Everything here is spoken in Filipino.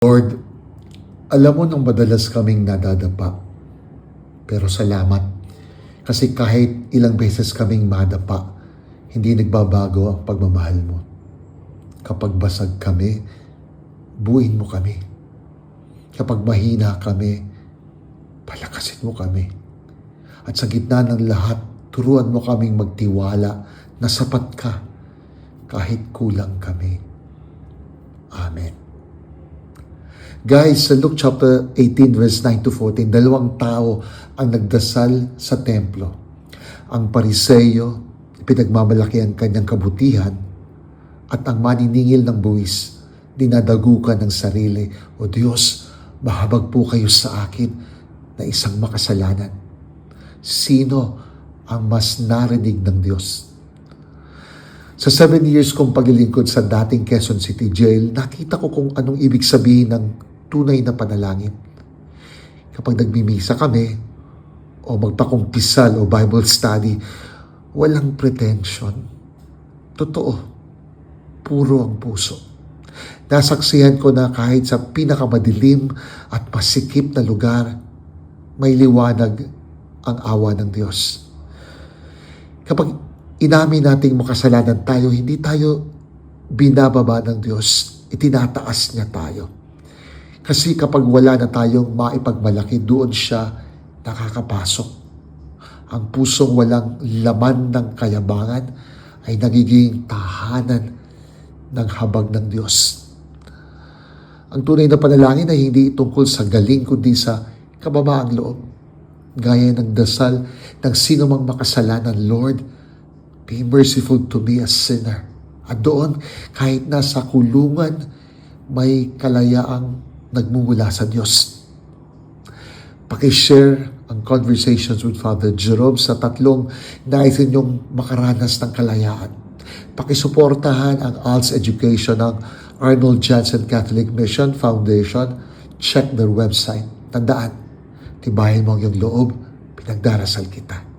Lord, alam mo nang madalas kaming nadadapa. Pero salamat. Kasi kahit ilang beses kaming madapa, hindi nagbabago ang pagmamahal mo. Kapag basag kami, buuin mo kami. Kapag mahina kami, palakasin mo kami. At sa gitna ng lahat, turuan mo kaming magtiwala na sapat ka kahit kulang kami. Amen. Guys, sa Luke chapter 18 verse 9 to 14, dalawang tao ang nagdasal sa templo. Ang pariseyo, pinagmamalaki ang kanyang kabutihan, at ang maniningil ng buwis, dinadagukan ng sarili, O Diyos, mahabag po kayo sa akin na isang makasalanan. Sino ang mas narinig ng Diyos? Sa seven years kong paglilingkod sa dating Quezon City Jail, nakita ko kung anong ibig sabihin ng tunay na panalangin. Kapag nagmimisa kami, o magpakumpisal o Bible study, walang pretension. Totoo. Puro ang puso. Nasaksihan ko na kahit sa pinakamadilim at masikip na lugar, may liwanag ang awa ng Diyos. Kapag inamin nating makasalanan tayo, hindi tayo binababa ng Diyos, itinataas niya tayo. Kasi kapag wala na tayong maipagmalaki, doon siya nakakapasok. Ang pusong walang laman ng kayabangan ay nagiging tahanan ng habag ng Diyos. Ang tunay na panalangin ay hindi tungkol sa galing kundi sa kababaang loob. Gaya ng dasal ng sino mang makasalanan, Lord, be merciful to me a sinner. At doon, kahit nasa kulungan, may kalayaang nagmumula sa Diyos. Pakishare ang conversations with Father Jerome sa tatlong nais ninyong makaranas ng kalayaan. Pakisuportahan ang ALS education ng Arnold Jansen Catholic Mission Foundation. Check their website. Tandaan, tibahin mo ang iyong loob, pinagdarasal kita.